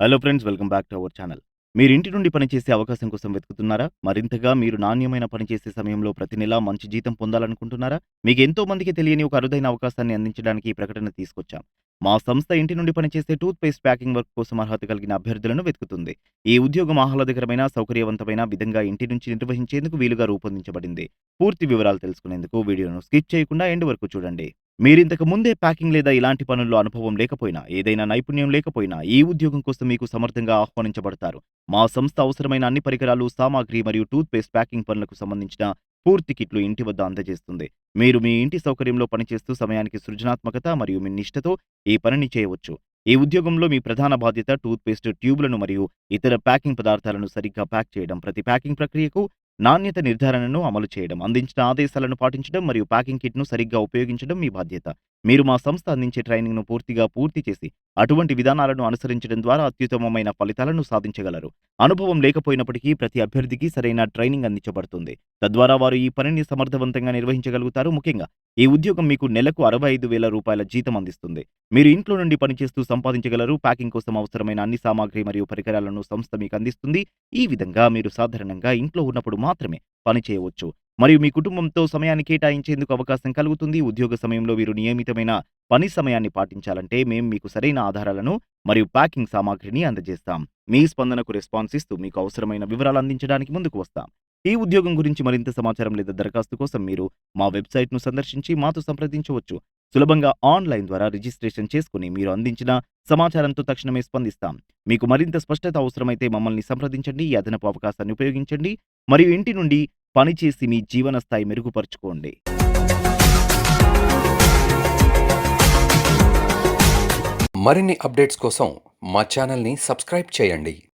Hello friends welcome back to our channel మీరు ఇంటి నుండి పనిచేసే అవకాశం కోసం వెతుకుతున్నారా? మరింతగా మీరు నాణ్యమైన పనిచేసే సమయంలో ప్రతి నెలా మంచి జీతం పొందాలనుకుంటున్నారా? మీకు ఎంతో మందికి తెలియని ఒక అరుదైన అవకాశాన్ని అందించడానికి ఈ ప్రకటన తీసుకొచ్చాం. మా సంస్థ ఇంటి నుండి పనిచేసే టూత్ పేస్ట్ ప్యాకింగ్ వర్క్ కోసం అర్హత కలిగిన అభ్యర్థులను వెతుకుతుంది. ఈ ఉద్యోగం ఆహ్లాదకరమైన సౌకర్యవంతమైన విధంగా ఇంటి నుంచి నిర్వహించేందుకు వీలుగా రూపొందించబడింది. పూర్తి వివరాలు తెలుసుకునేందుకు వీడియోను స్కిప్ చేయకుండా ఎండ్ వరకు చూడండి. మీరింతకు ముందే ప్యాకింగ్ లేదా ఇలాంటి పనుల్లో అనుభవం లేకపోయినా ఏదైనా నైపుణ్యం లేకపోయినా ఈ ఉద్యోగం కోసం మీకు సమర్థంగా ఆహ్వానించబడతారు. మా సంస్థ అవసరమైన అన్ని పరికరాలు సామాగ్రి మరియు టూత్ పేస్ట్ ప్యాకింగ్ పనులకు సంబంధించిన పూర్తి కిట్లు ఇంటి వద్ద అందజేస్తుంది. మీరు మీ ఇంటి సౌకర్యంలో పనిచేస్తూ సమయానికి సృజనాత్మకత మరియు మీ నిష్ఠతో ఈ పనిని చేయవచ్చు. ఈ ఉద్యోగంలో మీ ప్రధాన బాధ్యత టూత్ పేస్ట్ ట్యూబ్లను మరియు ఇతర ప్యాకింగ్ పదార్థాలను సరిగ్గా ప్యాక్ చేయడం. ప్రతి ప్యాకింగ్ ప్రక్రియకు నాణ్యత నిర్ధారణను అమలు చేయడం అందించిన ఆదేశాలను పాటించడం మరియు ప్యాకింగ్ కిట్ను సరిగ్గా ఉపయోగించడం మీ బాధ్యత. మీరు మా సంస్థ అందించే ట్రైనింగ్ను పూర్తిగా పూర్తి చేసి అటువంటి విధానాలను అనుసరించడం ద్వారా అత్యుత్తమమైన ఫలితాలను సాధించగలరు. అనుభవం లేకపోయినప్పటికీ ప్రతి అభ్యర్థికి సరైన ట్రైనింగ్ అందించబడుతుంది. తద్వారా వారు ఈ పనిని సమర్థవంతంగా నిర్వహించగలుగుతారు. ముఖ్యంగా ఈ ఉద్యోగం మీకు నెలకు అరవై ఐదు వేల రూపాయల జీతం అందిస్తుంది. మీరు ఇంట్లో నుండి పనిచేస్తూ సంపాదించగలరు. ప్యాకింగ్ కోసం అవసరమైన అన్ని సామాగ్రి మరియు పరికరాలను సంస్థ మీకు అందిస్తుంది. ఈ విధంగా మీరు సాధారణంగా ఇంట్లో ఉన్నప్పుడు మాత్రమే పని చేయవచ్చు. మరియు మీ కుటుంబంతో సమయాన్ని కేటాయించేందుకు అవకాశం కలుగుతుంది. ఉద్యోగ సమయంలో వీరు నియమితమైన పని సమయాన్ని పాటించాలంటే మేము మీకు సరైన ఆధారాలను మరియు ప్యాకింగ్ సామాగ్రిని అందజేస్తాం. మీ స్పందనకు రెస్పాన్స్ ఇస్తూ మీకు అవసరమైన వివరాలు అందించడానికి ముందుకు వస్తాం. ఈ ఉద్యోగం గురించి మరింత సమాచారం లేదా దరఖాస్తు కోసం మీరు మా వెబ్సైట్ను సందర్శించి మాతో సంప్రదించవచ్చు. సులభంగా ఆన్లైన్ ద్వారా రిజిస్ట్రేషన్ చేసుకుని మీరు అందించిన సమాచారంతో తక్షణమే స్పందిస్తాం. మీకు మరింత స్పష్టత అవసరమైతే మమ్మల్ని సంప్రదించండి. ఈ అదనపు అవకాశాన్ని ఉపయోగించండి. మరియు ఇంటి నుండి పనిచేసి మీ జీవన స్థాయి మెరుగుపరుచుకోండి. మరిన్ని అప్డేట్స్ కోసం మా ఛానల్ని సబ్స్క్రైబ్ చేయండి.